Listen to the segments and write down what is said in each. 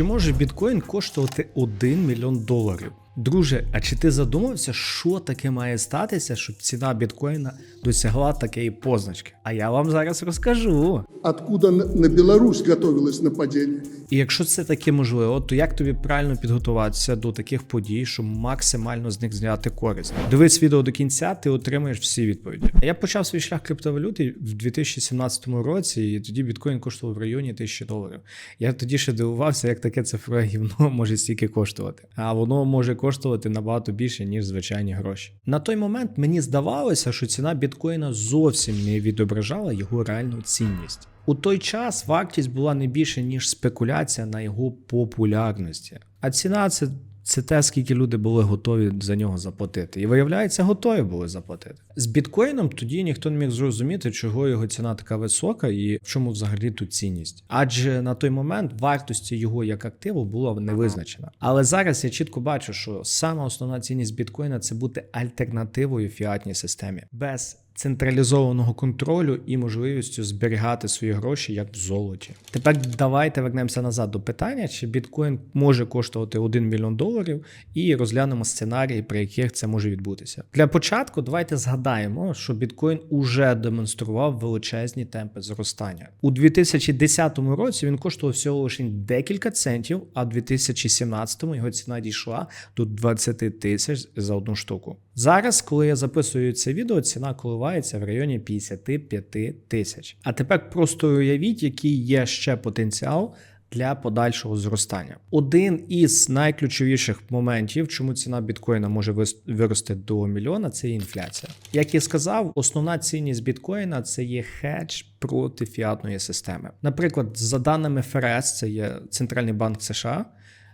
Чи може біткоін коштувати 1 мільйон доларів? Друже, а чи ти задумався, що таке має статися, щоб ціна біткоїна досягла такої позначки? А я вам зараз розкажу. откуда на на Беларусь готовилось нападение. І якщо це таке можливо, то як тобі правильно підготуватися до таких подій, щоб максимально з них зняти користь? Дивись відео до кінця, ти отримаєш всі відповіді. Я почав свій шлях криптовалюти в 2017 році, і тоді біткоін коштував в районі 1000 доларів. Я тоді ще дивувався, як таке цифрове гівно може стільки коштувати. А воно може коштувати набагато більше, ніж звичайні гроші. На той момент мені здавалося, що ціна біткоїна зовсім не відображала його реальну цінність. У той час вартість була не більше, ніж спекуляція на його популярності. А ціна це, це те, скільки люди були готові за нього заплатити. І виявляється, готові були заплатити. З біткоїном тоді ніхто не міг зрозуміти, чого його ціна така висока і в чому взагалі тут цінність. Адже на той момент вартості його як активу була не визначена. Але зараз я чітко бачу, що сама основна цінність біткоїна це бути альтернативою фіатній системі без централізованого контролю і можливістю зберігати свої гроші як в золоті. Тепер давайте вернемося назад до питання, чи біткоін може коштувати 1 мільйон доларів, і розглянемо сценарії, при яких це може відбутися. Для початку давайте згадаємо, що біткоін уже демонстрував величезні темпи зростання. У 2010 році він коштував всього лише декілька центів, а в 2017 його ціна дійшла до 20 тисяч за одну штуку. Зараз, коли я записую це відео, ціна коливається в районі 55 тисяч. А тепер просто уявіть, який є ще потенціал. Для подальшого зростання один із найключовіших моментів, чому ціна біткоїна може вирости до мільйона, це інфляція. Як я сказав, основна цінність біткоїна це є хедж проти фіатної системи. Наприклад, за даними ФРС, це є центральний банк США.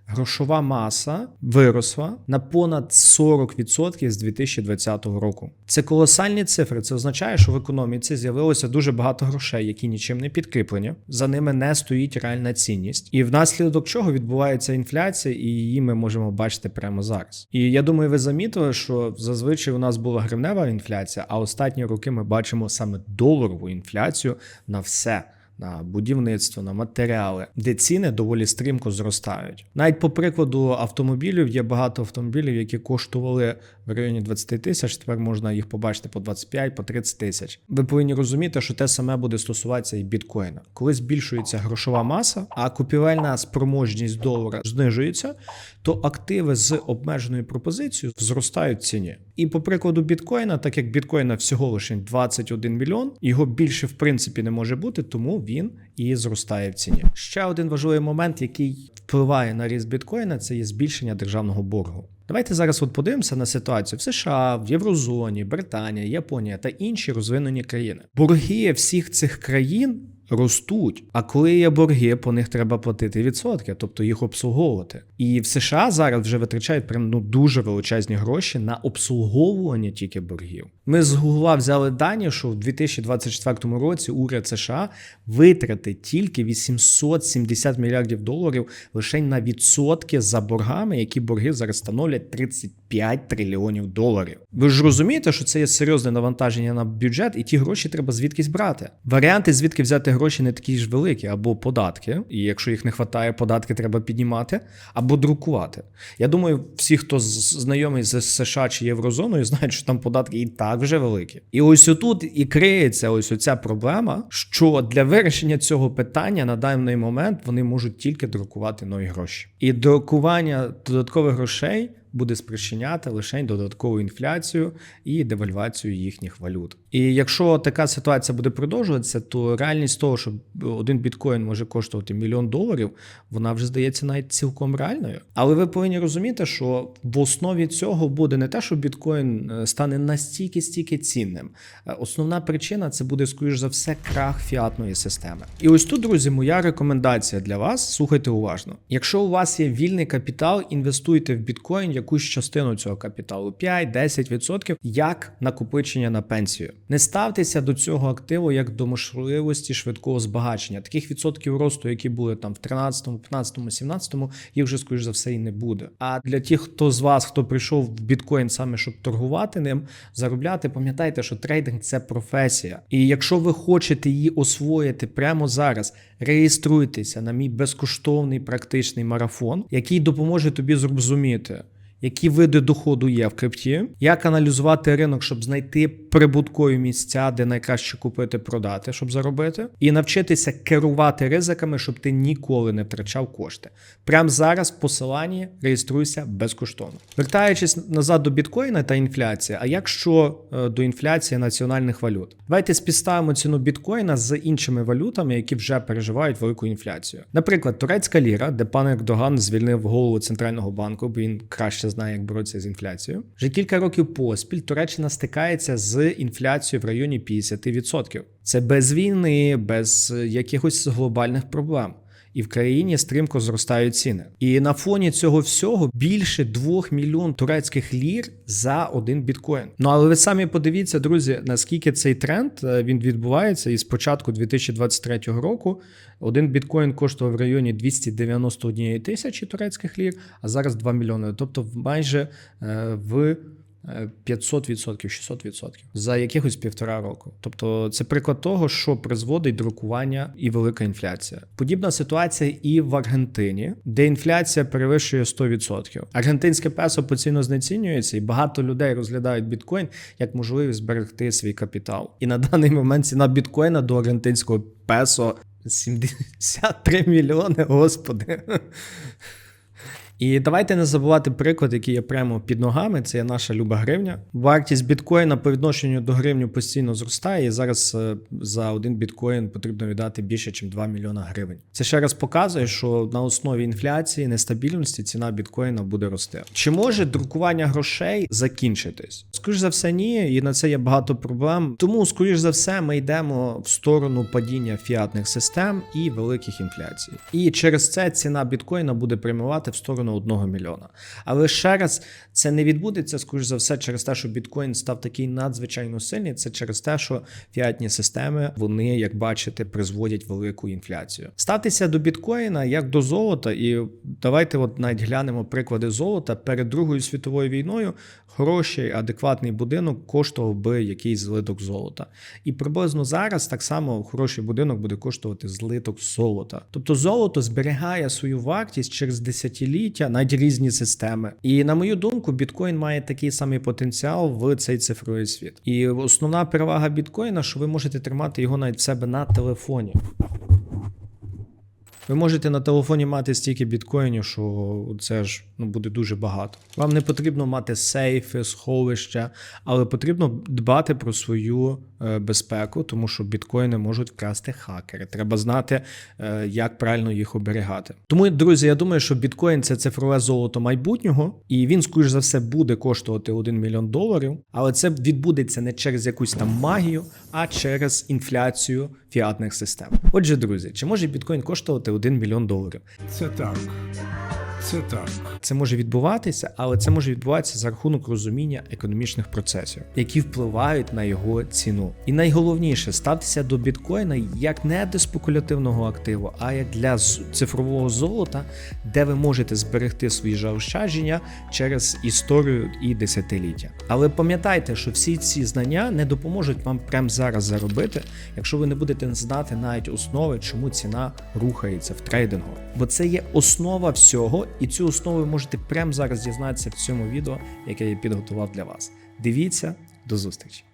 Грошова маса виросла на понад 40% з 2020 року. Це колосальні цифри. Це означає, що в економіці з'явилося дуже багато грошей, які нічим не підкріплені. За ними не стоїть реальна цінність, і внаслідок чого відбувається інфляція, і її ми можемо бачити прямо зараз. І я думаю, ви замітили, що зазвичай у нас була гривнева інфляція, а останні роки ми бачимо саме доларову інфляцію на все на будівництво, на матеріали, де ціни доволі стрімко зростають. Навіть по прикладу автомобілів є багато автомобілів, які коштували в районі 20 тисяч. Тепер можна їх побачити по 25, по 30 тисяч. Ви повинні розуміти, що те саме буде стосуватися і біткоїна. Коли збільшується грошова маса, а купівельна спроможність долара знижується, то активи з обмеженою пропозицією зростають в ціні. І по прикладу біткоїна, так як біткоїна всього лише 21 мільйон, його більше в принципі не може бути, тому він і зростає в ціні. Ще один важливий момент, який впливає на ріст біткоїна, це є збільшення державного боргу. Давайте зараз от подивимося на ситуацію в США, в Єврозоні, Британія, Японія та інші розвинені країни. Борги всіх цих країн ростуть. А коли є борги, по них треба платити відсотки, тобто їх обслуговувати. І в США зараз вже витрачають прям ну дуже величезні гроші на обслуговування тільки боргів. Ми з Гугла взяли дані, що в 2024 році уряд США витратить тільки 870 мільярдів доларів лише на відсотки за боргами, які борги зараз становлять 35 трильйонів доларів. Ви ж розумієте, що це є серйозне навантаження на бюджет, і ті гроші треба звідкись брати. Варіанти, звідки взяти гроші, не такі ж великі, або податки. І якщо їх не вистачає, податки треба піднімати, або друкувати. Я думаю, всі, хто знайомий з США чи Єврозоною, знають, що там податки і так вже великі. І ось отут і криється ось оця проблема, що для вирішення цього питання на даний момент вони можуть тільки друкувати нові гроші. І друкування додаткових грошей буде спричиняти лише додаткову інфляцію і девальвацію їхніх валют. І якщо така ситуація буде продовжуватися, то реальність того, що один біткоін може коштувати мільйон доларів, вона вже здається навіть цілком реальною. Але ви повинні розуміти, що в основі цього буде не те, що біткоін е, стане настільки стільки цінним. Е, Основна причина це буде, скоріш за все, крах фіатної системи. І ось тут, друзі, моя рекомендація для вас. Слухайте уважно. Якщо у вас є вільний капітал, інвестуйте в біткоін якусь частину цього капіталу 5-10% як накопичення на пенсію. Не ставтеся до цього активу як до можливості швидкого збагачення. Таких відсотків росту, які були там в 13, 15, 17, їх вже скоріш за все і не буде. А для тих, хто з вас, хто прийшов в біткоін саме щоб торгувати ним, заробляти, пам'ятайте, що трейдинг це професія. І якщо ви хочете її освоїти прямо зараз, реєструйтеся на мій безкоштовний практичний марафон, який допоможе тобі зрозуміти. Які види доходу є в крипті, як аналізувати ринок, щоб знайти прибуткові місця, де найкраще купити, продати, щоб заробити, і навчитися керувати ризиками, щоб ти ніколи не втрачав кошти. Прямо зараз в посиланні реєструйся безкоштовно. Вертаючись назад до біткоїна та інфляції, а якщо е, до інфляції національних валют, давайте співставимо ціну біткоїна з іншими валютами, які вже переживають велику інфляцію. Наприклад, турецька ліра, де пан Ердоган звільнив голову центрального банку, бо він краще знає, як боротися з інфляцією. Вже кілька років поспіль Туреччина стикається з інфляцією в районі 50%. Це без війни, без е, якихось глобальних проблем. І в країні стрімко зростають ціни. І на фоні цього всього більше 2 мільйон турецьких лір за один біткоін. Ну але ви самі подивіться, друзі, наскільки цей тренд е, він відбувається. І з початку 2023 року один біткоін коштував в районі 291 тисячі турецьких лір, а зараз 2 мільйони. Тобто майже е, в 500%, 600% за якихось півтора року. Тобто це приклад того, що призводить до рокування і велика інфляція. Подібна ситуація і в Аргентині, де інфляція перевищує 100%. Аргентинське песо постійно знецінюється, і багато людей розглядають біткоін як можливість зберегти свій капітал. І на даний момент ціна біткоїна до аргентинського песо 73 мільйони, господи. І давайте не забувати приклад, який є прямо під ногами. Це є наша люба гривня. Вартість біткоїна по відношенню до гривні постійно зростає. І зараз е, за один біткоін потрібно віддати більше, ніж 2 мільйона гривень. Це ще раз показує, що на основі інфляції, нестабільності ціна біткоїна буде рости. Чи може друкування грошей закінчитись? Скоріш за все, ні, і на це є багато проблем. Тому, скоріш за все, ми йдемо в сторону падіння фіатних систем і великих інфляцій. І через це ціна біткоїна буде прямувати в сторону 1 мільйона. Але ще раз, це не відбудеться, скоріш за все, через те, що біткоін став такий надзвичайно сильний. Це через те, що фіатні системи, вони, як бачите, призводять велику інфляцію. Ставтеся до біткоїна як до золота, і давайте от навіть глянемо приклади золота. Перед Другою світовою війною хороший, адекватний будинок коштував би якийсь злиток золота. І приблизно зараз так само хороший будинок буде коштувати злиток золота. Тобто золото зберігає свою вартість через десятиліття, навіть різні системи. І на мою думку, біткоін має такий самий потенціал в цей цифровий світ. І основна перевага біткоїна, що ви можете тримати його навіть в себе на телефоні. Ви можете на телефоні мати стільки біткоїнів, що це ж ну, буде дуже багато. Вам не потрібно мати сейфи, сховища, але потрібно дбати про свою е, безпеку, тому що біткоїни можуть вкрасти хакери. Треба знати, е, як правильно їх оберігати. Тому, друзі, я думаю, що біткоін це цифрове золото майбутнього, і він, скоріш за все, буде коштувати 1 мільйон доларів. Але це відбудеться не через якусь там магію, а через інфляцію фіатних систем. Отже, друзі, чи може біткоін коштувати 1 мільйон доларів? Це так. Це так. Це може відбуватися, але це може відбуватися за рахунок розуміння економічних процесів, які впливають на його ціну. І найголовніше ставтеся до біткоїна як не до спекулятивного активу, а як для цифрового золота, де ви можете зберегти свої заощадження через історію і десятиліття. Але пам'ятайте, що всі ці знання не допоможуть вам прямо зараз заробити, якщо ви не будете знати навіть основи, чому ціна рухається в трейдингу. Бо це є основа всього, і цю основу ви можете прямо зараз дізнатися в цьому відео, яке я підготував для вас. Дивіться, до зустрічі!